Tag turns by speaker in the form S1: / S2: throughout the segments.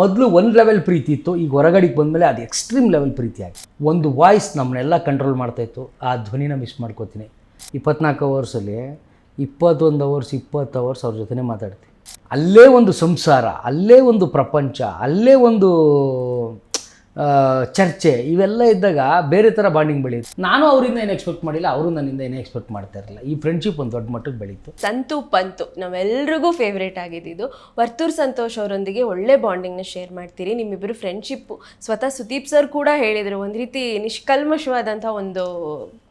S1: ಮೊದಲು ಒಂದು ಲೆವೆಲ್ ಪ್ರೀತಿ ಇತ್ತು, ಈಗ ಹೊರಗಡೆಗೆ ಬಂದಮೇಲೆ ಅದು ಎಕ್ಸ್ಟ್ರೀಮ್ ಲೆವೆಲ್ ಪ್ರೀತಿ ಆಗಿ ಒಂದು ವಾಯ್ಸ್ ನಮ್ಮನ್ನೆಲ್ಲ ಕಂಟ್ರೋಲ್ ಮಾಡ್ತಾಯಿತ್ತು ಆ ಧ್ವನಿನ ಮಿಸ್ ಮಾಡ್ಕೋತೀನಿ. ಇಪ್ಪತ್ನಾಲ್ಕು ಅವರ್ಸಲ್ಲಿ ಇಪ್ಪತ್ತೊಂದು ಅವರ್ಸ್, ಇಪ್ಪತ್ತು ಅವರ್ಸ್ ಅವ್ರ ಜೊತೆನೇ ಮಾತಾಡ್ತೀನಿ. ಅಲ್ಲೇ ಒಂದು ಸಂಸಾರ, ಅಲ್ಲೇ ಒಂದು ಪ್ರಪಂಚ, ಅಲ್ಲೇ ಒಂದು ಚರ್ಚೆ ಇವೆಲ್ಲ ಇದ್ದಾಗ ಬೇರೆ ಥರ ಬಾಂಡಿಂಗ್ ಬೆಳೆಯುತ್ತೆ. ನಾನು ಅವರಿಂದ ಏನು ಎಕ್ಸ್ಪೆಕ್ಟ್ ಮಾಡಿಲ್ಲ ಅವರು ನನ್ನಿಂದ ಏನು ಎಕ್ಸ್ಪೆಕ್ಟ್ ಮಾಡ್ತಾ ಇರಲಿಲ್ಲ. ಈ ಫ್ರೆಂಡ್ಶಿಪ್ ಒಂದು ದೊಡ್ಡ ಮಟ್ಟಕ್ಕೆ ಬೆಳೀತು.
S2: ಸಂತು ಪಂತು ನಾವೆಲ್ರಿಗೂ ಫೇವ್ರೇಟ್ ಆಗಿದ್ದು ವರ್ತೂರ್ ಸಂತೋಷ್ ಅವರೊಂದಿಗೆ ಒಳ್ಳೆ ಬಾಂಡಿಂಗ್ನ ಶೇರ್ ಮಾಡ್ತೀರಿ. ನಿಮ್ಮಿಬ್ಬರು ಫ್ರೆಂಡ್ಶಿಪ್ಪು ಸ್ವತಃ ಸುದೀಪ್ ಸರ್ ಕೂಡ ಹೇಳಿದರು ಒಂದು ರೀತಿ ನಿಷ್ಕಲ್ಮಶವಾದಂಥ ಒಂದು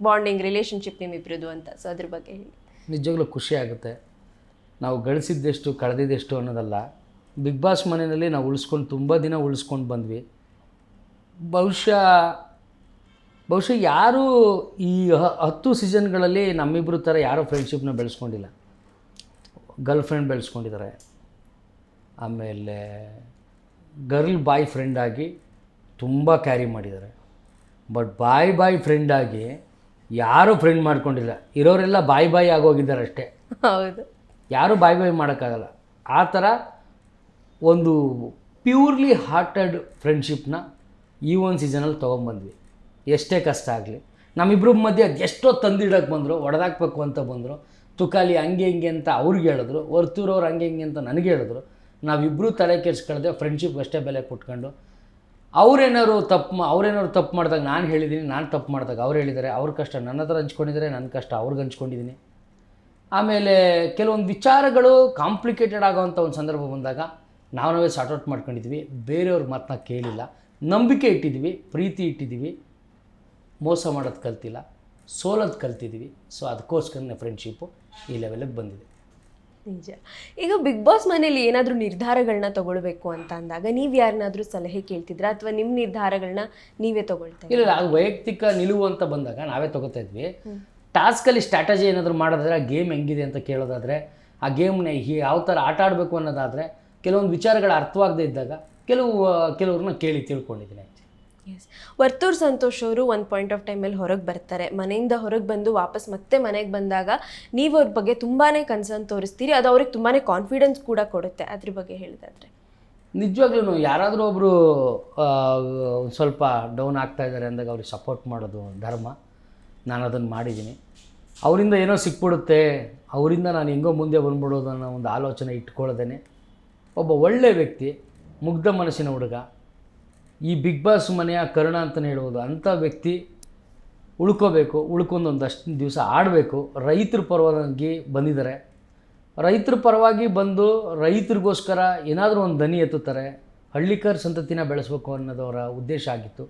S2: ಬಾಂಡಿಂಗ್ ರಿಲೇಷನ್ಶಿಪ್ ನಿಮ್ಮಿಬ್ಬರದು ಅಂತ. ಸೊ ಅದ್ರ ಬಗ್ಗೆ ಹೇಳಿ.
S1: ನಿಜವಾಗ್ಲೂ ಖುಷಿ ಆಗುತ್ತೆ. ನಾವು ಗಳಿಸಿದ್ದೆಷ್ಟು ಕಳೆದಿದ್ದೆಷ್ಟು ಅನ್ನೋದಲ್ಲ. ಬಿಗ್ ಬಾಸ್ ಮನೆಯಲ್ಲಿ ನಾವು ಉಳಿಸ್ಕೊಂಡು ತುಂಬ ದಿನ ಉಳಿಸ್ಕೊಂಡು ಬಂದ್ವಿ. ಬಹುಶಃ ಬಹುಶಃ ಯಾರೂ ಈ ಹತ್ತು ಸೀಸನ್ಗಳಲ್ಲಿ ನಮ್ಮಿಬ್ಬರು ಥರ ಯಾರೂ ಫ್ರೆಂಡ್ಶಿಪ್ನ ಬೆಳೆಸ್ಕೊಂಡಿಲ್ಲ. Girl friend ಬೆಳೆಸ್ಕೊಂಡಿದ್ದಾರೆ. ಆಮೇಲೆ ಗರ್ಲ್ ಬಾಯ್ ಫ್ರೆಂಡ್ ಆಗಿ ತುಂಬ ಕ್ಯಾರಿ ಮಾಡಿದ್ದಾರೆ. ಬಟ್ ಬಾಯ್ ಬಾಯ್ ಫ್ರೆಂಡ್ ಆಗಿ ಯಾರೂ ಫ್ರೆಂಡ್ ಮಾಡ್ಕೊಂಡಿಲ್ಲ. ಇರೋರೆಲ್ಲ ಬಾಯ್ ಬಾಯ್ ಆಗೋಗಿದ್ದಾರೆ ಅಷ್ಟೇ.
S2: ಹೌದು.
S1: ಯಾರೂ ಬಾಯ್ ಬಾಯ್ ಮಾಡೋಕ್ಕಾಗಲ್ಲ. ಆ ಥರ ಒಂದು ಪ್ಯೂರ್ಲಿ ಹಾರ್ಟೆಡ್ ಫ್ರೆಂಡ್ಶಿಪ್ನ ಈ ಒಂದು ಸೀಸನಲ್ಲಿ ತೊಗೊಂಬಂದ್ವಿ. ಎಷ್ಟೇ ಕಷ್ಟ ಆಗಲಿ. ನಮ್ಮಿಬ್ಬರ ಮಧ್ಯೆ ಎಷ್ಟೋ ತಂದಿಡಕ್ಕೆ ಬಂದರು, ಒಡೆದಾಕ್ಬೇಕು ಅಂತ ಬಂದರು. ತುಕಾಲಿ ಹಂಗೆ ಹಿಂಗೆ ಅಂತ ಅವ್ರಿಗೆ ಹೇಳಿದ್ರು ಹೊರ್ತೂರವ್ರು ಹಂಗೆ ಹಿಂಗೆ ಅಂತ ನನಗೆ ಹೇಳಿದ್ರು. ನಾವಿಬ್ಬರೂ ತಲೆ ಕೆಡಿಸ್ಕೊಳ್ದೆ ಫ್ರೆಂಡ್ಶಿಪ್ ಅಷ್ಟೇ ಬೆಲೆ ಕೊಟ್ಕೊಂಡು. ಅವ್ರೇನಾದ್ರು ತಪ್ಪು ಮಾ, ಅವ್ರೇನಾದ್ರು ತಪ್ಪು ಮಾಡಿದಾಗ ನಾನು ಹೇಳಿದ್ದೀನಿ ನಾನು ತಪ್ಪು ಮಾಡಿದಾಗ ಅವ್ರು ಹೇಳಿದ್ದಾರೆ ಅವ್ರ ಕಷ್ಟ ನನ್ನ ಹತ್ರ ಹಂಚ್ಕೊಂಡಿದ್ದಾರೆ ನನ್ನ ಕಷ್ಟ ಅವ್ರಿಗೆ ಹಂಚ್ಕೊಂಡಿದ್ದೀನಿ ಆಮೇಲೆ ಕೆಲವೊಂದು ವಿಚಾರಗಳು ಕಾಂಪ್ಲಿಕೇಟೆಡ್ ಆಗೋವಂಥ ಒಂದು ಸಂದರ್ಭ ಬಂದಾಗ ನಾವು ನಾವೇ ಸಾರ್ಟ್ ಔಟ್ ಮಾಡ್ಕೊಂಡಿದ್ವಿ. ಬೇರೆಯವ್ರ ಮಾತನ್ನ ಕೇಳಿಲ್ಲ. ನಂಬಿಕೆ ಇಟ್ಟಿದ್ದೀವಿ ಪ್ರೀತಿ ಇಟ್ಟಿದ್ದೀವಿ ಮೋಸ ಮಾಡೋದು ಕಲ್ತಿಲ್ಲ ಸೋಲೋದು ಕಲ್ತಿದ್ದೀವಿ. ಸೊ ಅದಕ್ಕೋಸ್ಕರನೇ ಫ್ರೆಂಡ್ಶಿಪ್ಪು ಈ ಲೆವೆಲಿಗೆ ಬಂದಿದೆ.
S2: ನಿಜ. ಈಗ ಬಿಗ್ ಬಾಸ್ ಮನೇಲಿ ಏನಾದರೂ ನಿರ್ಧಾರಗಳನ್ನ ತಗೊಳ್ಬೇಕು ಅಂತ ಅಂದಾಗ ನೀವು ಯಾರನ್ನಾದರೂ ಸಲಹೆ ಕೇಳ್ತಿದ್ರ? ಅಥವಾ ನಿಮ್ಮ ನಿರ್ಧಾರಗಳನ್ನ ನೀವೇ ತಗೊಳ್ತಾ
S1: ಇಲ್ಲ ಇಲ್ಲ, ಅದು ವೈಯಕ್ತಿಕ ನಿಲುವು ಅಂತ ಬಂದಾಗ ನಾವೇ ತಗೋತಾ ಇದ್ವಿ. ಟಾಸ್ಕಲ್ಲಿ ಸ್ಟ್ರಾಟಜಿ ಏನಾದರೂ ಮಾಡೋದಾದ್ರೆ ಆ ಗೇಮ್ ಹೆಂಗಿದೆ ಅಂತ ಕೇಳೋದಾದರೆ ಆ ಗೇಮ್ನ ಯಾವ ಥರ ಆಟ ಆಡಬೇಕು ಅನ್ನೋದಾದರೆ ಕೆಲವೊಂದು ವಿಚಾರಗಳು ಅರ್ಥವಾಗದೇ ಇದ್ದಾಗ ಕೆಲವು ಕೆಲವ್ರನ್ನ ಕೇಳಿ ತಿಳ್ಕೊಂಡಿದ್ದೀನಿ
S2: ಎಸ್ ವರ್ತೂರ್ ಸಂತೋಷ್ ಅವರು ಒಂದು ಪಾಯಿಂಟ್ ಆಫ್ ಟೈಮಲ್ಲಿ ಹೊರಗೆ ಬರ್ತಾರೆ. ಮನೆಯಿಂದ ಹೊರಗೆ ಬಂದು ವಾಪಸ್ ಮತ್ತೆ ಮನೆಗೆ ಬಂದಾಗ ನೀವು ಅವ್ರ ಬಗ್ಗೆ ತುಂಬಾ ಕನ್ಸರ್ನ್ ತೋರಿಸ್ತೀರಿ. ಅದು ಅವ್ರಿಗೆ ತುಂಬಾ ಕಾನ್ಫಿಡೆನ್ಸ್ ಕೂಡ ಕೊಡುತ್ತೆ ಅದ್ರ ಬಗ್ಗೆ ಹೇಳಿದಾದ್ರೆ.
S1: ನಿಜವಾಗ್ಲೂ ಯಾರಾದರೂ ಒಬ್ಬರು ಸ್ವಲ್ಪ ಡೌನ್ ಆಗ್ತಾ ಇದ್ದಾರೆ ಅಂದಾಗ ಅವ್ರಿಗೆ ಸಪೋರ್ಟ್ ಮಾಡೋದು ಧರ್ಮ. ನಾನು ಅದನ್ನು ಮಾಡಿದ್ದೀನಿ. ಅವರಿಂದ ಏನೋ ಸಿಕ್ಬಿಡುತ್ತೆ ಅವರಿಂದ ನಾನು ಹೆಂಗೋ ಮುಂದೆ ಬಂದ್ಬಿಡೋದು ಅನ್ನೋ ಒಂದು ಆಲೋಚನೆ ಇಟ್ಕೊಳ್ಳೋದೇ ಒಬ್ಬ ಒಳ್ಳೆ ವ್ಯಕ್ತಿ ಮುಗ್ಧ ಮನಸ್ಸಿನ ಹುಡುಗ. ಈ ಬಿಗ್ ಬಾಸ್ ಮನೆಯ ಕರುಣ ಅಂತಲೇ ಹೇಳ್ಬೋದು ಅಂಥ ವ್ಯಕ್ತಿ ಉಳ್ಕೋಬೇಕು ಉಳ್ಕೊಂಡು ಒಂದಷ್ಟು ದಿವಸ ಆಡಬೇಕು. ರೈತರ ಪರವಾಗಿ ಬಂದಿದ್ದಾರೆ. ರೈತರ ಪರವಾಗಿ ಬಂದು ರೈತರಿಗೋಸ್ಕರ ಏನಾದರೂ ಒಂದು ದನಿ ಎತ್ತುತ್ತಾರೆ, ಹಳ್ಳಿಕರ್ ಸಂತತಿನ ಬೆಳೆಸಬೇಕು ಅನ್ನೋದವರ ಉದ್ದೇಶ ಆಗಿತ್ತು.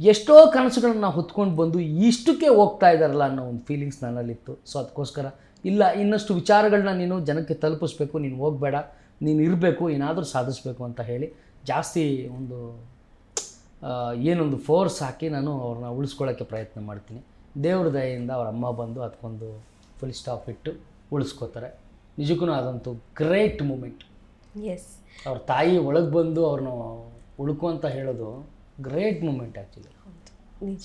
S1: ಎಷ್ಟೋ ಕನಸುಗಳನ್ನ ಹೊತ್ಕೊಂಡು ಬಂದು ಇಷ್ಟಕ್ಕೆ ಹೋಗ್ತಾ ಇದ್ದಾರಲ್ಲ ಅನ್ನೋ ಒಂದು ಫೀಲಿಂಗ್ಸ್ ನನ್ನಲ್ಲಿತ್ತು. ಸೊ ಅದಕ್ಕೋಸ್ಕರ, ಇಲ್ಲ, ಇನ್ನಷ್ಟು ವಿಚಾರಗಳನ್ನ ನೀನು ಜನಕ್ಕೆ ತಲುಪಿಸ್ಬೇಕು, ನೀನು ಹೋಗಬೇಡ. ನೀನು ಇರಬೇಕು ಏನಾದರೂ ಸಾಧಿಸ್ಬೇಕು ಅಂತ ಹೇಳಿ ಜಾಸ್ತಿ ಒಂದು ಏನೊಂದು ಫೋರ್ಸ್ ಹಾಕಿ ನಾನು ಅವ್ರನ್ನ ಉಳಿಸ್ಕೊಳ್ಳೋಕ್ಕೆ ಪ್ರಯತ್ನ ಮಾಡ್ತೀನಿ. ದೇವ್ರ ದಯೆಯಿಂದ ಅವ್ರ ಅಮ್ಮ ಬಂದು ಅದಕ್ಕೊಂದು ಫುಲ್ ಸ್ಟಾಪ್ ಇಟ್ಟು ಉಳಿಸ್ಕೋತಾರೆ. ನಿಜಕ್ಕೂ ಅದಂತೂ ಗ್ರೇಟ್ ಮೂಮೆಂಟ್
S2: ಎಸ್
S1: ಅವ್ರ ತಾಯಿ ಒಳಗೆ ಬಂದು ಅವ್ರನ್ನ ಉಳ್ಕೊ ಅಂತ ಹೇಳೋದು ಗ್ರೇಟ್ ಮೂಮೆಂಟ್ ಆ್ಯಕ್ಚುಲಿ
S2: ನಿಜ.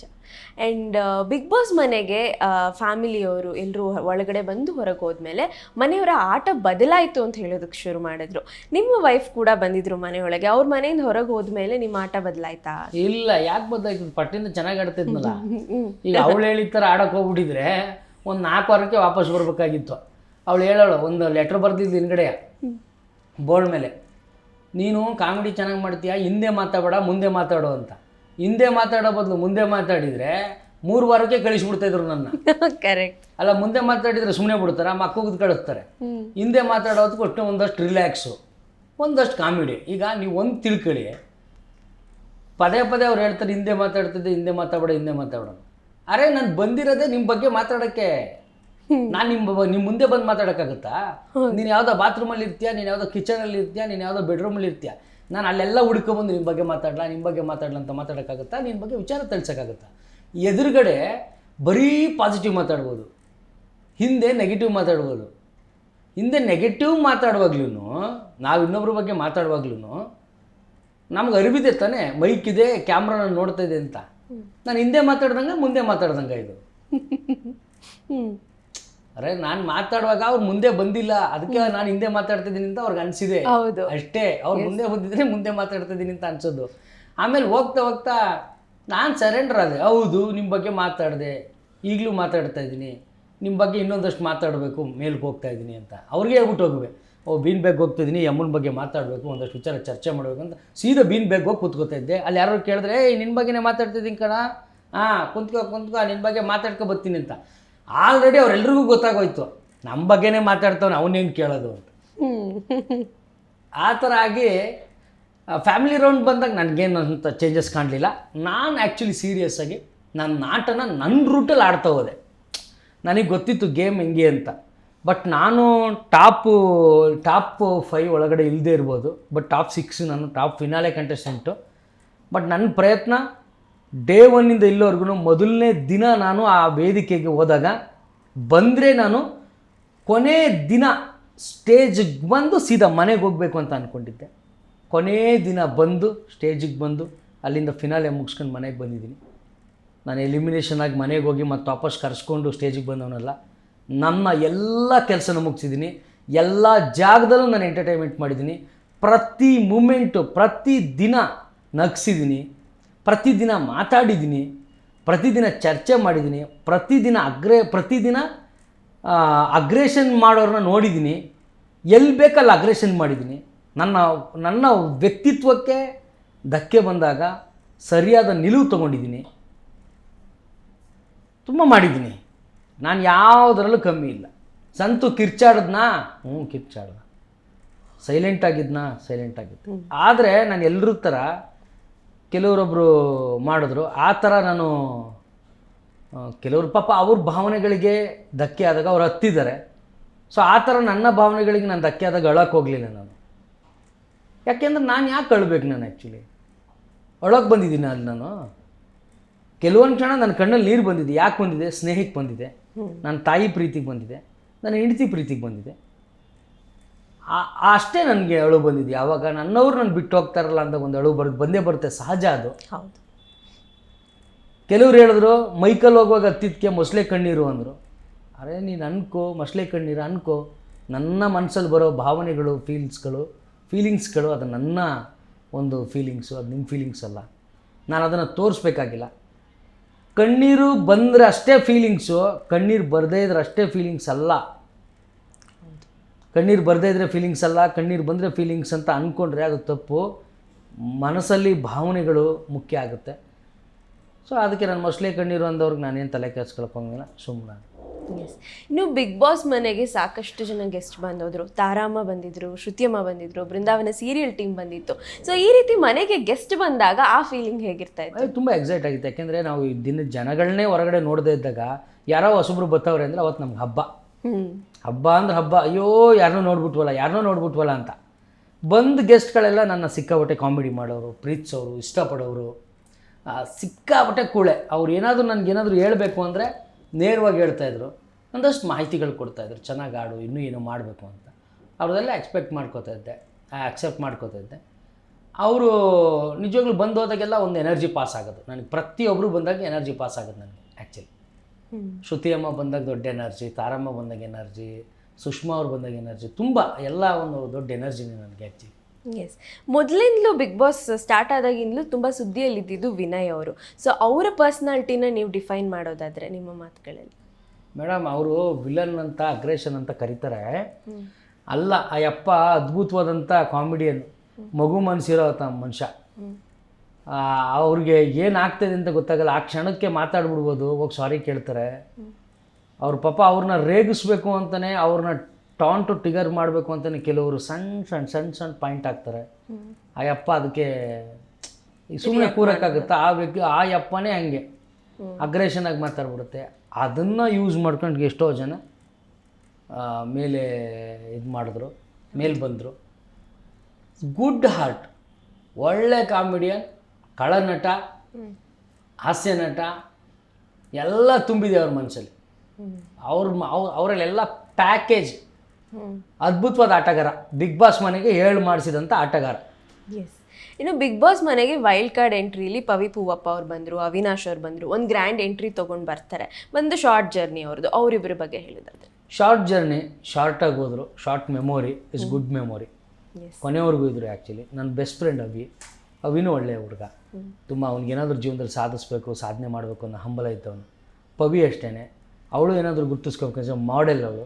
S2: ಆ್ಯಂಡ್ ಬಿಗ್ ಬಾಸ್ ಮನೆಗೆ ಫ್ಯಾಮಿಲಿಯವರು ಎಲ್ಲರೂ ಒಳಗಡೆ ಬಂದು ಹೊರಗೆ ಹೋದ್ಮೇಲೆ ಮನೆಯವರ ಆಟ ಬದಲಾಯಿತು ಅಂತ ಹೇಳೋದಕ್ಕೆ ಶುರು ಮಾಡಿದ್ರು. ನಿಮ್ಮ ವೈಫ್ ಕೂಡ ಬಂದಿದ್ರು ಮನೆಯೊಳಗೆ. ಅವ್ರ ಮನೆಯಿಂದ ಹೊರಗೆ ಹೋದ್ಮೇಲೆ ನಿಮ್ಮ ಆಟ ಬದಲಾಯ್ತಾ?
S1: ಇಲ್ಲ ಯಾಕೆ ಬದಲಾಯ್ತು? ಪಟ್ಟಿಂದ ಚೆನ್ನಾಗಿ ಆಡ್ತಿದ್ನಲ್ಲ. ಈಗ ಅವಳು ಹೇಳಿದ ಥರ ಆಡಕ್ಕೆ ಹೋಗ್ಬಿಟ್ಟಿದ್ರೆ ಒಂದು ನಾಲ್ಕು ವಾರಕ್ಕೆ ವಾಪಸ್ ಬರಬೇಕಾಗಿತ್ತು. ಅವಳು ಹೇಳೋಳು ಒಂದು ಲೆಟ್ರ್ ಬರ್ದಿದ್ದು ಹಿಂದ್ಗಡೆ. ಬೋರ್ಡ್ ಮೇಲೆ ನೀನು ಕಾಮಿಡಿ ಚೆನ್ನಾಗಿ ಮಾಡ್ತೀಯಾ? ಹಿಂದೆ ಮಾತಾಡ ಮುಂದೆ ಮಾತಾಡು ಅಂತ. ಹಿಂದೆ ಮಾತಾಡೋ ಬದಲು ಮುಂದೆ ಮಾತಾಡಿದರೆ ಮೂರು ವಾರಕ್ಕೆ ಕಳಿಸ್ಬಿಡ್ತಾಯಿದ್ರು ನನ್ನ.
S2: ಕರೆಕ್ಟ್
S1: ಅಲ್ಲ ಮುಂದೆ ಮಾತಾಡಿದರೆ ಸುಮ್ಮನೆ ಬಿಡ್ತಾರೆ ಮಕ್ಕಳಿಗೆ ಕಳಿಸ್ತಾರೆ. ಹಿಂದೆ ಮಾತಾಡೋದು ಅಷ್ಟು ಒಂದಷ್ಟು ರಿಲ್ಯಾಕ್ಸು ಒಂದಷ್ಟು ಕಾಮಿಡಿ ಈಗ ನೀವು ಒಂದು ತಿಳ್ಕೊಳ್ಳಿ. ಪದೇ ಪದೇ ಅವ್ರು ಹೇಳ್ತಾರೆ ಹಿಂದೆ ಮಾತಾಡ್ತಿದ್ದೆ ಹಿಂದೆ ಮಾತಾಡೋ ಹಿಂದೆ ಮಾತಾಡೋಣ ಅರೆ ನಾನು ಬಂದಿರೋದೇ ನಿಮ್ಮ ಬಗ್ಗೆ ಮಾತಾಡೋಕ್ಕೆ. ನಾನು ನಿಮ್ಮ ನಿಮ್ಮ ಮುಂದೆ ಬಂದು ಮಾತಾಡೋಕ್ಕಾಗುತ್ತಾ? ನೀನು ಯಾವುದೋ ಬಾತ್ರೂಮಲ್ಲಿ ಇರ್ತೀಯ? ನೀನು ಯಾವುದೋ ಕಿಚನಲ್ಲಿ ಇರ್ತೀಯ? ನೀನು ಯಾವುದೋ ಬೆಡ್ರೂಮಲ್ಲಿ ಇರ್ತೀಯ? ನಾನು ಅಲ್ಲೆಲ್ಲ ಹುಡ್ಕೊಬಂದು ನಿಮ್ಮ ಬಗ್ಗೆ ಮಾತಾಡಲ ನಿಮ್ಮ ಬಗ್ಗೆ ಮಾತಾಡಲ ಅಂತ ಮಾತಾಡೋಕ್ಕಾಗುತ್ತಾ? ನಿನ್ನ ಬಗ್ಗೆ ವಿಚಾರ ತಿಳಿಸೋಕ್ಕಾಗುತ್ತಾ ಎದುರುಗಡೆ ಬರೀ ಪಾಸಿಟಿವ್ ಮಾತಾಡ್ಬೋದು. ಹಿಂದೆ ನೆಗೆಟಿವ್ ಮಾತಾಡ್ಬೋದು. ಹಿಂದೆ ನೆಗೆಟಿವ್ ಮಾತಾಡುವಾಗ್ಲೂ ನಾವು ಇನ್ನೊಬ್ರ ಬಗ್ಗೆ ಮಾತಾಡುವಾಗ್ಲೂ ನಮ್ಗೆ ಅರಿವಿದೆ ತಾನೇ ಮೈಕ್ ಇದೆ ಕ್ಯಾಮ್ರಾನ ನೋಡ್ತಾ ಇದೆ ಅಂತ. ನಾನು ಹಿಂದೆ ಮಾತಾಡ್ದಂಗೆ ಮುಂದೆ ಮಾತಾಡ್ದಂಗೆ ಇದು. ಅರೆ ನಾನು ಮಾತಾಡುವಾಗ ಅವ್ರು ಮುಂದೆ ಬಂದಿಲ್ಲ. ಅದಕ್ಕೆ ನಾನು ಹಿಂದೆ ಮಾತಾಡ್ತಿದ್ದೀನಿ ಅಂತ ಅವ್ರಿಗೆ ಅನಿಸಿದೆ.
S2: ಹೌದು.
S1: ಅಷ್ಟೇ ಅವ್ರು ಮುಂದೆ ಬಂದಿದ್ರೆ ಮುಂದೆ ಮಾತಾಡ್ತಿದ್ದೀನಿ ಅಂತ ಅನ್ಸೋದು. ಆಮೇಲೆ ಹೋಗ್ತಾ ಹೋಗ್ತಾ ನಾನು ಸರೆಂಡರ್ ಆದೆ. ಹೌದು ನಿಮ್ಮ ಬಗ್ಗೆ ಮಾತಾಡಿದೆ. ಈಗಲೂ ಮಾತಾಡ್ತಾ ಇದ್ದೀನಿ. ನಿಮ್ಮ ಬಗ್ಗೆ ಇನ್ನೊಂದಷ್ಟು ಮಾತಾಡಬೇಕು ಮೇಲ್ಗೆ ಹೋಗ್ತಾ ಇದ್ದೀನಿ ಅಂತ. ಅವ್ರಿಗೆ ಹೇಳ್ಬಿಟ್ಟು ಹೋಗುವೆ ಓ ಬೀನ್ ಬ್ಯಾಗ್ ಹೋಗ್ತಿದ್ದೀನಿ ಯಮ್ಮನ ಬಗ್ಗೆ ಮಾತಾಡಬೇಕು ಒಂದಷ್ಟು ವಿಚಾರ ಚರ್ಚೆ ಮಾಡಬೇಕು ಅಂತ. ಸೀದಾ ಬೀನ್ ಬೇಗ ಹೋಗಿ ಕೂತ್ಕೋತಾ ಇದ್ದೆ. ಅಲ್ಲಿ ಯಾರೋ ಕೇಳಿದ್ರೆ ಏ ನಿನ್ನ ಬಗ್ಗೆನೇ ಮಾತಾಡ್ತಿದ್ದೀನಿ ಕಣ. ಹಾಂ ಕುಂತ್ಕೋ ಕುಂತ್ಕೋ ನಿನ್ನ ಬಗ್ಗೆ ಮಾತಾಡ್ಕೊ ಬರ್ತೀನಿ ಅಂತ. ಆಲ್ರೆಡಿ ಅವ್ರೆಲ್ರಿಗೂ ಗೊತ್ತಾಗೋಯ್ತು. ನಮ್ಮ ಬಗ್ಗೆನೇ ಮಾತಾಡ್ತಾವೆ ಅವನೇನು ಕೇಳೋದು ಅಂತ. ಆ ಥರ ಆಗಿ ಫ್ಯಾಮಿಲಿ ರೌಂಡ್ ಬಂದಾಗ ನನಗೇನು ಅಂತ ಚೇಂಜಸ್ ಕಾಣಲಿಲ್ಲ. ನಾನು ಆ್ಯಕ್ಚುಲಿ ಸೀರಿಯಸ್ ಆಗಿ ನನ್ನ ನಾಟನ ನನ್ನ ರೂಟಲ್ಲಿ ಆಡ್ತಾ ಹೋದೆ. ನನಗೆ ಗೊತ್ತಿತ್ತು ಗೇಮ್ ಹೆಂಗೆ ಅಂತ. ಬಟ್ ನಾನು ಟಾಪು ಟಾಪ್ ಫೈವ್ ಒಳಗಡೆ ಇಲ್ಲದೆ ಇರ್ಬೋದು. ಬಟ್ ಟಾಪ್ ಸಿಕ್ಸ್ ನಾನು ಟಾಪ್ ಫಿನಾಲೆ ಕಂಟೆಸ್ಟೆಂಟು ಬಟ್ ನನ್ನ ಪ್ರಯತ್ನ ಡೇ ಒನ್ನಿಂದ ಇಲ್ಲಿವರೆಗೂ ಮೊದಲನೇ ದಿನ ನಾನು ಆ ವೇದಿಕೆಗೆ ಹೋದಾಗ ಬಂದರೆ ನಾನು ಕೊನೆ ದಿನ ಸ್ಟೇಜಿಗೆ ಬಂದು ಸೀದಾ ಮನೆಗೆ ಹೋಗಬೇಕು ಅಂತ ಅಂದ್ಕೊಂಡಿದ್ದೆ ಕೊನೇ ದಿನ ಬಂದು ಸ್ಟೇಜಿಗೆ ಬಂದು ಅಲ್ಲಿಂದ ಫಿನಾಲೆ ಮುಗಿಸ್ಕೊಂಡು ಮನೆಗೆ ಬಂದಿದ್ದೀನಿ. ನಾನು ಎಲಿಮಿನೇಷನ್ ಆಗಿ ಮನೆಗೆ ಹೋಗಿ ಮತ್ತೆ ವಾಪಸ್ ಕರೆಸ್ಕೊಂಡು ಸ್ಟೇಜಿಗೆ ಬಂದವನಲ್ಲ, ನನ್ನ ಎಲ್ಲ ಕೆಲಸನ ಮುಗಿಸಿದ್ದೀನಿ. ಎಲ್ಲ ಜಾಗದಲ್ಲೂ ನಾನು ಎಂಟರ್ಟೈನ್ಮೆಂಟ್ ಮಾಡಿದ್ದೀನಿ. ಪ್ರತಿ ಮೂಮೆಂಟು ಪ್ರತಿ ದಿನ ನಗಿಸಿದ್ದೀನಿ. ಪ್ರತಿದಿನ ಮಾತಾಡಿದ್ದೀನಿ ಪ್ರತಿದಿನ ಚರ್ಚೆ ಮಾಡಿದ್ದೀನಿ ಪ್ರತಿದಿನ ಅಗ್ರೆ ಪ್ರತಿದಿನ ಅಗ್ರೇಷನ್ ಮಾಡೋರನ್ನ ನೋಡಿದ್ದೀನಿ ಎಲ್ಲಿ ಬೇಕಲ್ಲಿ ಅಗ್ರೇಷನ್ ಮಾಡಿದ್ದೀನಿ. ನನ್ನ ನನ್ನ ವ್ಯಕ್ತಿತ್ವಕ್ಕೆ ಧಕ್ಕೆ ಬಂದಾಗ ಸರಿಯಾದ ನಿಲುವು ತಗೊಂಡಿದ್ದೀನಿ. ತುಂಬ ಮಾಡಿದ್ದೀನಿ. ನಾನು ಯಾವುದರಲ್ಲೂ ಕಮ್ಮಿ ಇಲ್ಲ. ಸಂತು ಕಿರ್ಚಾಡಿದ್ನಾ? ಹ್ಞೂ ಕಿರ್ಚಾಡ್ದ. ಸೈಲೆಂಟ್ ಆಗಿದ್ನಾ? ಸೈಲೆಂಟ್ ಆಗಿತ್ತು ಆದರೆ ನಾನು ಎಲ್ಲರ ಥರ ಕೆಲವರೊಬ್ಬರು ಮಾಡಿದ್ರು ಆ ಥರ ನಾನು ಕೆಲವರು ಪಾಪ ಅವ್ರ ಭಾವನೆಗಳಿಗೆ ಧಕ್ಕೆ ಆದಾಗ ಅವ್ರು ಹತ್ತಿದ್ದಾರೆ. ಸೊ ಆ ಥರ ನನ್ನ ಭಾವನೆಗಳಿಗೆ ನಾನು ಧಕ್ಕೆ ಆದಾಗ ಅಳಕ್ಕೆ ಹೋಗಲಿಲ್ಲ ನಾನು. ಯಾಕೆಂದ್ರೆ ನಾನು ಯಾಕೆ ಅಳ್ಬೇಕು ನಾನು ಆ್ಯಕ್ಚುಲಿ ಅಳೋಕೆ ಬಂದಿದ್ದೀನಿ ಅಲ್ಲಿ ನಾನು. ಕೆಲವೊಂದು ಕ್ಷಣ ನನ್ನ ಕಣ್ಣಲ್ಲಿ ನೀರು ಬಂದಿದೆ ಯಾಕೆ ಬಂದಿದೆ? ಸ್ನೇಹಕ್ಕೆ ಬಂದಿದೆ. ನನ್ನ ತಾಯಿ ಪ್ರೀತಿಗೆ ಬಂದಿದೆ ನನ್ನ ಹೆಂಡತಿ ಪ್ರೀತಿಗೆ ಬಂದಿದೆ. ಅಷ್ಟೇ ನನಗೆ ಅಳು ಬಂದಿದೆ. ಯಾವಾಗ ನನ್ನವ್ರು ನಾನು ಬಿಟ್ಟು ಹೋಗ್ತಾರಲ್ಲ ಅಂತ ಒಂದು ಅಳು ಬರೋದು ಬಂದೇ ಬರುತ್ತೆ. ಸಹಜ ಅದು.
S2: ಹೌದು.
S1: ಕೆಲವ್ರು ಹೇಳಿದ್ರು ಮೈಕಲ್ ಹೋಗುವಾಗ ಹತ್ತಿದ್ಕೆ ಮೊಸಳೆ ಕಣ್ಣೀರು ಅಂದರು. ಅರೆ ನೀನು ಅನ್ಕೋ ಮೊಸಳೆ ಕಣ್ಣೀರು ಅನ್ಕೋ. ನನ್ನ ಮನಸ್ಸಲ್ಲಿ ಬರೋ ಭಾವನೆಗಳು ಫೀಲಿಂಗ್ಸ್ಗಳು ಫೀಲಿಂಗ್ಸ್ಗಳು ಅದು ನನ್ನ ಒಂದು ಫೀಲಿಂಗ್ಸು ಅದು ನಿಮ್ಮ ಫೀಲಿಂಗ್ಸ್ ಅಲ್ಲ. ನಾನು ಅದನ್ನು ತೋರಿಸ್ಬೇಕಾಗಿಲ್ಲ. ಕಣ್ಣೀರು ಬಂದರೆ ಅಷ್ಟೇ ಫೀಲಿಂಗ್ಸು ಕಣ್ಣೀರು ಬರದೇ ಇದ್ರೆ ಅಷ್ಟೇ ಫೀಲಿಂಗ್ಸ್ ಅಲ್ಲ. ಕಣ್ಣೀರು ಬರದೇ ಇದ್ರೆ ಫೀಲಿಂಗ್ಸ್ ಅಲ್ಲ ಕಣ್ಣೀರು ಬಂದರೆ ಫೀಲಿಂಗ್ಸ್ ಅಂತ ಅಂದ್ಕೊಂಡ್ರೆ ಅದು ತಪ್ಪು. ಮನಸ್ಸಲ್ಲಿ ಭಾವನೆಗಳು ಮುಖ್ಯ ಆಗುತ್ತೆ. ಸೊ ಅದಕ್ಕೆ ನಾನು ಮೊಸಳೆ ಕಣ್ಣೀರು ಅಂದವ್ರಿಗೆ ನಾನೇನು ತಲೆ ಕೆಡ್ಸ್ಕೊಳಕ್ಕೋಗಿಲ್ಲ ಸುಮ್ಮನೆ
S2: ಎಸ್ ಇನ್ನು ಬಿಗ್ ಬಾಸ್ ಮನೆಗೆ ಸಾಕಷ್ಟು ಜನ ಗೆಸ್ಟ್ ಬಂದೋದ್ರು. ತಾರಾಮ್ಮ ಬಂದಿದ್ರು ಶ್ರುತಿಯಮ್ಮ ಬಂದಿದ್ರು ಬೃಂದಾವನ ಸೀರಿಯಲ್ ಟೀಮ್ ಬಂದಿತ್ತು. ಸೊ ಈ ರೀತಿ ಮನೆಗೆ ಗೆಸ್ಟ್ ಬಂದಾಗ ಆ ಫೀಲಿಂಗ್ ಹೇಗಿರ್ತಾ ಇತ್ತು?
S1: ತುಂಬ ಎಕ್ಸೈಟ್ ಆಗಿತ್ತು ಯಾಕೆಂದರೆ ನಾವು ಈ ದಿನ ಜನಗಳನ್ನೇ ಹೊರಗಡೆ ನೋಡದೇ ಇದ್ದಾಗ ಯಾರೋ ಹೊಸಬ್ರು ಬರ್ತವ್ರೆ ಅಂದರೆ ಅವತ್ತು ನಮ್ಗೆ ಹಬ್ಬ. ಹಬ್ಬ ಅಂದ್ರೆ ಹಬ್ಬ. ಅಯ್ಯೋ ಯಾರನ್ನೋ ನೋಡ್ಬಿಟ್ವಲ್ಲ ಯಾರನ್ನೋ ನೋಡ್ಬಿಟ್ವಲ್ಲ ಅಂತ. ಬಂದ ಗೆಸ್ಟ್ಗಳೆಲ್ಲ ನನ್ನ ಸಿಕ್ಕಾಪಟ್ಟೆ ಕಾಮಿಡಿ ಮಾಡೋರು, ಪ್ರೀತಿಸೋರು, ಇಷ್ಟಪಡೋರು. ಸಿಕ್ಕಾಪಟ್ಟೆ ಕೂಳೆ. ಅವ್ರು ಏನಾದರೂ ನನಗೇನಾದರೂ ಹೇಳಬೇಕು ಅಂದರೆ ನೇರವಾಗಿ ಹೇಳ್ತಾಯಿದ್ರು ಒಂದಷ್ಟು ಮಾಹಿತಿಗಳು ಕೊಡ್ತಾಯಿದ್ರು ಚೆನ್ನಾಗಿ ಆಡು, ಇನ್ನೂ ಏನೋ ಮಾಡಬೇಕು ಅಂತ. ಅವ್ರದೆಲ್ಲ ಎಕ್ಸ್ಪೆಕ್ಟ್ ಮಾಡ್ಕೋತಾ ಇದ್ದೆ. ಆಕ್ಸೆಪ್ಟ್ ಮಾಡ್ಕೋತಾ ಇದ್ದೆ. ಅವರು ನಿಜವಾಗ್ಲೂ ಬಂದು ಹೋದಾಗೆಲ್ಲ ಒಂದು ಎನರ್ಜಿ ಪಾಸ್ ಆಗೋದು. ನನಗೆ ಪ್ರತಿಯೊಬ್ಬರು ಬಂದಾಗ ಎನರ್ಜಿ ಪಾಸ್ ಆಗೋದು ನನಗೆ ಆ್ಯಕ್ಚುಲಿ
S2: ಹ್ಮ್.
S1: ಶ್ರುತಿ ಅಮ್ಮ ಬಂದಾಗ ದೊಡ್ಡ ಎನರ್ಜಿ ತಾರಮ್ಮ ಬಂದಾಗ ಎನರ್ಜಿ ಸುಷ್ಮಾ ಅವ್ರು ಬಂದಾಗ ಎನರ್ಜಿ ತುಂಬ ಎಲ್ಲ ಒಂದು ದೊಡ್ಡ ಎನರ್ಜಿನೇ ನನಗೆ ಆ್ಯಕ್ಚುಲಿ.
S2: ಎಸ್ ಮೊದಲಿಂದಲೂ ಬಿಗ್ ಬಾಸ್ ಸ್ಟಾರ್ಟ್ ಆದಾಗಿಂದಲೂ ತುಂಬ ಸುದ್ದಿಯಲ್ಲಿದ್ದಿದ್ದು ವಿನಯ್ ಅವರು. ಸೊ ಅವರ ಪರ್ಸ್ನಾಲಿಟಿನ ನೀವು ಡಿಫೈನ್ ಮಾಡೋದಾದರೆ ನಿಮ್ಮ ಮಾತುಗಳಲ್ಲಿ.
S1: ಮೇಡಮ್ ಅವರು ವಿಲನ್ ಅಂತ ಅಗ್ರೇಷನ್ ಅಂತ ಕರೀತಾರೆ. ಅಲ್ಲ ಆ ಅಪ್ಪ ಅದ್ಭುತವಾದಂಥ ಕಾಮಿಡಿಯನ್. ಮಗು ಮನಸ್ಸಿರೋ ಮನುಷ್ಯ. ಅವ್ರಿಗೆ ಏನಾಗ್ತದೆ ಅಂತ ಗೊತ್ತಾಗಲ್ಲ. ಆ ಕ್ಷಣಕ್ಕೆ ಮಾತಾಡ್ಬಿಡ್ಬೋದು. ಹೋಗಿ ಸಾರಿ ಕೇಳ್ತಾರೆ. ಅವ್ರ ಪಾಪ ಅವ್ರನ್ನ ರೇಗಿಸ್ಬೇಕು ಅಂತಲೇ ಅವ್ರನ್ನ ಟಾನ್ ಟು ಟಿಗರ್ ಮಾಡಬೇಕು ಅಂತಲೇ ಕೆಲವರು ಸಣ್ಣ ಸಣ್ಣ ಸಣ್ಣ ಸಣ್ಣ ಪಾಯಿಂಟ್ ಹಾಕ್ತಾರೆ. ಆ ಯಪ್ಪ ಅದಕ್ಕೆ ಸುಮ್ಮನೆ ಕೂರಕ್ಕಾಗುತ್ತಾ? ಆ ವ್ಯಕ್ತಿ ಆ ಯಪ್ಪನೇ ಹಂಗೆ. ಅಗ್ರೆಷನ್ ಆಗಿ ಮಾತಾಡ್ಬಿಡುತ್ತೆ. ಅದನ್ನು ಯೂಸ್ ಮಾಡ್ಕೊಂಡು ಎಷ್ಟೋ ಜನ ಮೇಲೆ ಇದು ಮಾಡಿದ್ರು ಮೇಲೆ ಬಂದರು. ಗುಡ್ ಹಾರ್ಟ್ ಒಳ್ಳೆ ಕಾಮಿಡಿಯನ್ ಕಳನಟ ಹಾಸ್ಯ ನಟ ಎಲ್ಲ ತುಂಬಿದೆ ಅವ್ರ ಮನಸ್ಸಲ್ಲಿ ಅವ್ರ ಅವ್ರ ಅವರಲ್ಲೆಲ್ಲ ಪ್ಯಾಕೇಜ್. ಅದ್ಭುತವಾದ ಆಟಗಾರ. ಬಿಗ್ ಬಾಸ್ ಮನೆಗೆ ಹೇಳಿ ಮಾಡಿಸಿದಂಥ ಆಟಗಾರ.
S2: ಎಸ್ ಇನ್ನು ಬಿಗ್ ಬಾಸ್ ಮನೆಗೆ ವೈಲ್ಡ್ ಕಾರ್ಡ್ ಎಂಟ್ರಿಲಿ ಪವಿ ಪೂವಪ್ಪ ಅವ್ರು ಬಂದರು ಅವಿನಾಶ್ ಅವ್ರು ಬಂದರು. ಒಂದು ಗ್ರ್ಯಾಂಡ್ ಎಂಟ್ರಿ ತೊಗೊಂಡು ಬರ್ತಾರೆ. ಬಂದು ಶಾರ್ಟ್ ಜರ್ನಿ ಅವ್ರದ್ದು ಅವರಿಬ್ಬರ ಬಗ್ಗೆ ಹೇಳಿದಾದ್ರೆ.
S1: ಶಾರ್ಟ್ ಜರ್ನಿ ಶಾರ್ಟಾಗಿ ಹೋದರು. Short memory is good memory ಕೊನೆವರೆಗೂ ಇದ್ರು ಆ್ಯಕ್ಚುಲಿ ನನ್ನ ಬೆಸ್ಟ್ ಫ್ರೆಂಡ್ ಅವಿ. ಅವಿನೂ ಒಳ್ಳೆಯ ಹುಡುಗ. ತುಂಬ ಅವ್ನಿಗೇನಾದರೂ ಜೀವನದಲ್ಲಿ ಸಾಧಿಸ್ಬೇಕು, ಸಾಧನೆ ಮಾಡಬೇಕು ಅನ್ನೋ ಹಂಬಲ ಇತ್ತು ಅವನು. ಪವಿ ಅಷ್ಟೇ ಅವಳು ಏನಾದರೂ ಗುರ್ತಿಸ್ಕೋಬೇಕು ಮಾಡೆಲ್ ಅವಳು.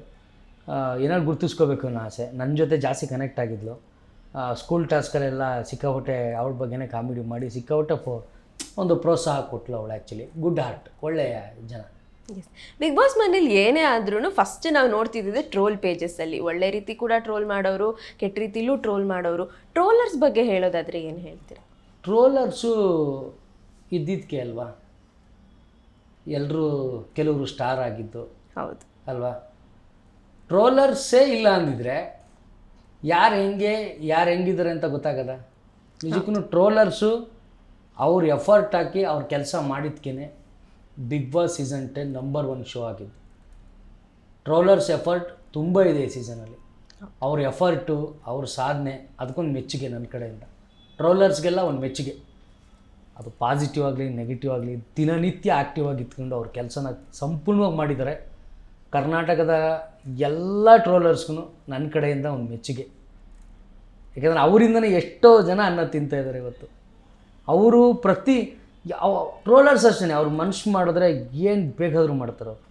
S1: ಏನಾದ್ರು ಗುರ್ತಿಸ್ಕೋಬೇಕು ಅನ್ನೋ ಆಸೆ. ನನ್ನ ಜೊತೆ ಜಾಸ್ತಿ ಕನೆಕ್ಟ್ ಆಗಿದ್ಲು. ಸ್ಕೂಲ್ ಟಾಸ್ಕಲ್ಲೆಲ್ಲ ಸಿಕ್ಕಾಪಟ್ಟೆ ಅವಳ ಬಗ್ಗೆನೇ ಕಾಮಿಡಿ ಮಾಡಿ ಸಿಕ್ಕಾಪಟ್ಟೆ ಫೋ, ಒಂದು ಪ್ರೋತ್ಸಾಹ ಕೊಟ್ಲು ಅವಳು ಆ್ಯಕ್ಚುಲಿ ಗುಡ್ ಹಾರ್ಟ್ ಒಳ್ಳೆಯ ಜನ.
S2: ಎಸ್ ಬಿಗ್ ಬಾಸ್ ಮನೇಲಿ ಏನೇ ಆದ್ರೂ ಫಸ್ಟ್ ನಾವು ನೋಡ್ತಿದ್ದಿದ್ದು ಟ್ರೋಲ್ ಪೇಜಸ್ಸಲ್ಲಿ ಒಳ್ಳೆ ರೀತಿ ಕೂಡ ಟ್ರೋಲ್ ಮಾಡೋರು, ಕೆಟ್ಟ ರೀತಿಲೂ ಟ್ರೋಲ್ ಮಾಡೋರು. ಟ್ರೋಲರ್ಸ್ ಬಗ್ಗೆ ಹೇಳೋದಾದ್ರೆ ಏನು ಹೇಳ್ತೀರಾ?
S1: ಟ್ರೋಲರ್ಸು ಇದ್ದಿದ್ದಕ್ಕೆ ಅಲ್ವಾ? ಎಲ್ಲರೂ ಕೆಲವರು ಸ್ಟಾರ್ ಆಗಿದ್ದು.
S2: ಹೌದು.
S1: ಅಲ್ವಾ? ಟ್ರೋಲರ್ಸೇ ಇಲ್ಲ ಅಂದಿದ್ರೆ ಯಾರು ಹೆಂಗೆ ಯಾರು ಹೆಂಗಿದ್ದಾರೆ ಅಂತ ಗೊತ್ತಾಗದ? ನಿಜಕ್ಕೂ ಟ್ರೋಲರ್ಸು ಅವ್ರ ಎಫರ್ಟ್ ಹಾಕಿ ಅವ್ರ ಕೆಲಸ ಮಾಡಿದ್ಕೇ Bigg Boss season ten number one show ಆಗಿದ್ದು. ಟ್ರೋಲರ್ಸ್ ಎಫರ್ಟ್ ತುಂಬ ಇದೆ ಈ ಸೀಸನಲ್ಲಿ ಅವ್ರ ಎಫರ್ಟು ಅವ್ರ ಸಾಧನೆ ಅದಕ್ಕೊಂದು ಮೆಚ್ಚುಗೆ ನನ್ನ ಕಡೆಯಿಂದ. ಟ್ರೋಲರ್ಸ್ಗೆಲ್ಲ ಒಂದು ಮೆಚ್ಚುಗೆ. ಅದು ಪಾಸಿಟಿವ್ ಆಗಲಿ ನೆಗೆಟಿವ್ ಆಗಲಿ ದಿನನಿತ್ಯ ಆ್ಯಕ್ಟಿವ್ ಆಗಿ ಇತ್ಕೊಂಡು ಅವ್ರ ಕೆಲಸನ ಸಂಪೂರ್ಣವಾಗಿ ಮಾಡಿದ್ದಾರೆ. ಕರ್ನಾಟಕದ ಎಲ್ಲ ಟ್ರೋಲರ್ಸ್ಗೂ ನನ್ನ ಕಡೆಯಿಂದ ಒಂದು ಮೆಚ್ಚುಗೆ. ಯಾಕಂದರೆ ಅವರಿಂದನೇ ಎಷ್ಟೋ ಜನ ಅನ್ನ ತಿಂತಾ ಇದ್ದಾರೆ ಇವತ್ತು. ಅವರು ಪ್ರತಿ ಯಾವ ಟ್ರೋಲರ್ಸ್ ಅಷ್ಟೇ ಅವ್ರು ಮನ್ಸು ಮಾಡಿದ್ರೆ ಏನು ಬೇಕಾದರೂ ಮಾಡ್ತಾರೆ ಅವರು.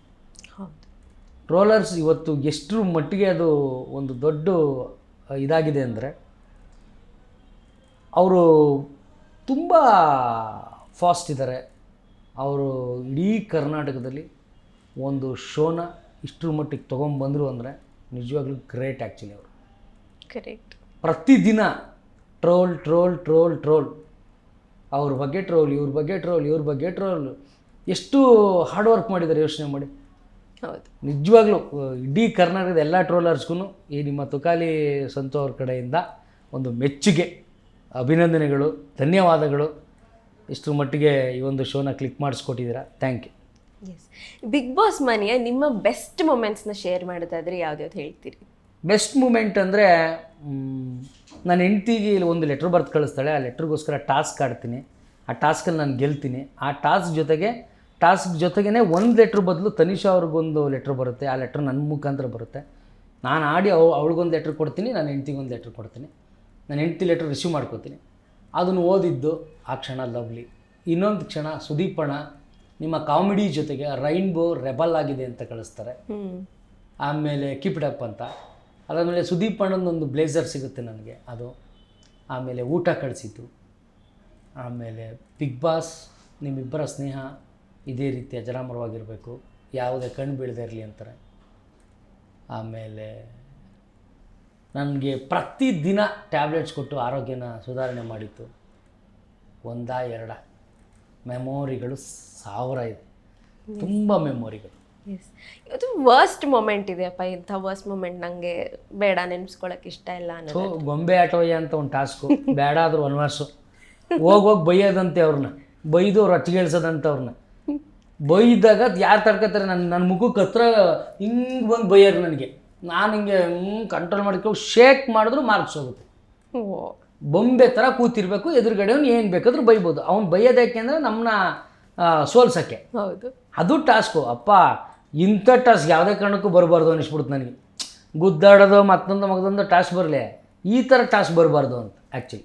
S1: ಟ್ರೋಲರ್ಸ್ ಇವತ್ತು ಎಷ್ಟು ಮಟ್ಟಿಗೆ ಅದು ಒಂದು ದೊಡ್ಡ ಇದಾಗಿದೆ ಅಂದರೆ ಅವರು ತುಂಬ ಫಾಸ್ಟ್ ಇದ್ದಾರೆ ಅವರು ಇಡೀ ಕರ್ನಾಟಕದಲ್ಲಿ ಒಂದು ಶೋನ ಇಷ್ಟರ ಮಟ್ಟಿಗೆ ತೊಗೊಂಬಂದರು ಅಂದರೆ ನಿಜವಾಗ್ಲೂ ಗ್ರೇಟ್ ಆ್ಯಕ್ಚುಲಿ ಅವರು.
S2: ಕರೆಕ್ಟ್
S1: ಪ್ರತಿದಿನ ಟ್ರೋಲ್ ಟ್ರೋಲ್ ಟ್ರೋಲ್ ಟ್ರೋಲ್ ಅವ್ರ ಬಗ್ಗೆ ಟ್ರೋಲ್ ಇವ್ರ ಬಗ್ಗೆ ಟ್ರೋಲ್ ಇವ್ರ ಬಗ್ಗೆ ಟ್ರೋಲ್ ಎಷ್ಟು ಹಾರ್ಡ್ ವರ್ಕ್ ಮಾಡಿದ್ದಾರೆ ಯೋಚನೆ ಮಾಡಿ.
S2: ಹೌದು.
S1: ನಿಜವಾಗ್ಲೂ ಇಡೀ ಕರ್ನಾಟಕದ ಎಲ್ಲ ಟ್ರೋಲರ್ಸ್ಗೂ ಈ ನಿಮ್ಮ ತುಕಾಲಿ ಸಂತೋ ಅವ್ರ ಕಡೆಯಿಂದ ಒಂದು ಮೆಚ್ಚುಗೆ. ಅಭಿನಂದನೆಗಳು ಧನ್ಯವಾದಗಳು. ಇಷ್ಟರ ಮಟ್ಟಿಗೆ ಈ ಒಂದು ಶೋನ click ಮಾಡಿಸ್ಕೊಟ್ಟಿದ್ದೀರಾ. Thank you.
S2: Yes big boss ಮನೆಯ ನಿಮ್ಮ ಬೆಸ್ಟ್ ಮೊಮೆಂಟ್ಸ್ನ ಶೇರ್ ಮಾಡೋದಾದರೆ ಯಾವ್ದ್ಯಾವ್ದು ಹೇಳ್ತೀರಿ?
S1: ಬೆಸ್ಟ್ ಮೂಮೆಂಟ್ ಅಂದರೆ ನನ್ನ ಹೆಂಡ್ತಿಗೆ ಇಲ್ಲಿ ಒಂದು ಲೆಟ್ರ್ ಬರ್ದು ಕಳಿಸ್ತಾಳೆ. ಆ ಲೆಟ್ರಿಗೋಸ್ಕರ ಟಾಸ್ಕ್ ಆಡ್ತೀನಿ. ಆ ಟಾಸ್ಕಲ್ಲಿ ನಾನು ಗೆಲ್ತೀನಿ. ಆ ಟಾಸ್ಕ್ ಜೊತೆಗೆ ಟಾಸ್ಕ್ ಜೊತೆಗೇ ಒಂದು ಲೆಟ್ರ್ ಬದಲು ತನಿಷಾ ಅವ್ರಿಗೊಂದು ಲೆಟ್ರ್ ಬರುತ್ತೆ. ಆ ಲೆಟ್ರ್ ನನ್ನ ಮುಖಾಂತರ ಬರುತ್ತೆ. ನಾನು ಆಡಿ ಅವ್ ಅವಳಿಗೊಂದು ಲೆಟ್ರ್ ಕೊಡ್ತೀನಿ ನನ್ನ ಹೆಂಡ್ತಿಗೊಂದು ಲೆಟ್ರ್ ಕೊಡ್ತೀನಿ. ನನ್ನ ಹೆಂಡ್ತಿ ಲೆಟ್ರ್ ರಿಸೀವ್ ಮಾಡ್ಕೋತೀನಿ. ಅದನ್ನು ಓದಿದ್ದು ಆ ಕ್ಷಣ ಲವ್ಲಿ. ಇನ್ನೊಂದು ಕ್ಷಣ ಸುದೀಪಣ ನಿಮ್ಮ ಕಾಮಿಡಿ ಜೊತೆಗೆ ರೈನ್ಬೋ ರೆಬಲ್ ಆಗಿದೆ ಅಂತ ಕಳಿಸ್ತಾರೆ. ಆಮೇಲೆ ಕೀಪ್ ಇಟ್ ಅಪ್ ಅಂತ. ಅದಾದಮೇಲೆ ಸುದೀಪ್ ಒಂದು ಬ್ಲೇಸರ್ ಸಿಗುತ್ತೆ ನನಗೆ ಅದು. ಆಮೇಲೆ ಊಟ ಕಳಿಸಿತು ಆಮೇಲೆ ಬಿಗ್ ಬಾಸ್ ನಿಮ್ಮಿಬ್ಬರ ಸ್ನೇಹ ಇದೇ ರೀತಿ ಅಜರಾಮರವಾಗಿರಬೇಕು ಯಾವುದೇ ಕಣ್ಣು ಬೀಳದೇ ಇರಲಿ ಅಂತಾರೆ. ಆಮೇಲೆ ನನಗೆ ಪ್ರತಿದಿನ ಟ್ಯಾಬ್ಲೆಟ್ಸ್ ಕೊಟ್ಟು ಆರೋಗ್ಯನ ಸುಧಾರಣೆ ಮಾಡಿತ್ತು. ಒಂದ ಎರಡ. ಮೆಮೊರಿಗಳು ಸಾವಿರ ಇದೆ. ತುಂಬ ಮೆಮೊರಿಗಳು.
S2: ಎಸ್ ಇವತ್ತು ವರ್ಸ್ಟ್ ಮೊಮೆಂಟ್ ಇದೆಯಪ್ಪ ಇಂಥ ವರ್ಸ್ಟ್ ಮೊಮೆಂಟ್ ನನಗೆ ಬೇಡ ನೆನ್ಸ್ಕೊಳಕ್ಕೆ ಇಷ್ಟ ಇಲ್ಲ ಅನ್ನೋದು.
S1: ಗೊಂಬೆ ಆಟೋಯ್ಯ ಅಂತ ಒಂದು ಟಾಸ್ಕು ಬೇಡ ಆದ್ರೂ ವನವಾಸು ಹೋಗಿ ಹೋಗಿ ಬೈಯೋದಂತೆ ಅವ್ರನ್ನ ಬೈದು ಅವ್ರು ಹಚ್ಚಿಗೇಳ್ಸೋದಂತೆ ಅವ್ರನ್ನ ಬೈದಾಗ ಯಾರು ತಡ್ಕೊತಾರೆ? ನನ್ನ ನನ್ನ ಮುಖಕ್ಕೆ ಹತ್ರ ಹಿಂಗೆ ಬಂದು ಬೈಯೋರು ನನಗೆ. ನಾನು ಹಿಂಗೆ ಕಂಟ್ರೋಲ್ ಮಾಡ್ಕೊಂಡು ಶೇಕ್ ಮಾಡಿದ್ರು ಮಾರ್ಕ್ಸ್ ಹೋಗುತ್ತೆ ಬೊಂಬೆ ಥರ ಕೂತಿರ್ಬೇಕು ಎದುರುಗಡೆ ಅವ್ನು ಏನು ಬೇಕಾದ್ರೂ ಬೈಬೋದು. ಅವ್ನು ಬೈಯೋದು ಯಾಕೆ ಅಂದರೆ ನಮ್ಮನ್ನ ಸೋಲ್ಸೋಕ್ಕೆ.
S2: ಹೌದು.
S1: ಅದು ಟಾಸ್ಕು ಅಪ್ಪ ಇಂಥ ಟಾಸ್ಕ್ ಯಾವುದೇ ಕಾರಣಕ್ಕೂ ಬರಬಾರ್ದು ಅನಿಸ್ಬಿಡ್ತು ನನಗೆ. ಗುದ್ದಾಡೋದು ಮತ್ತೊಂದು ಮಗದೊಂದು ಟಾಸ್ಕ್ ಬರಲಿ. ಈ ಥರ ಟಾಸ್ಕ್ ಬರಬಾರ್ದು ಅಂತ ಆ್ಯಕ್ಚುಲಿ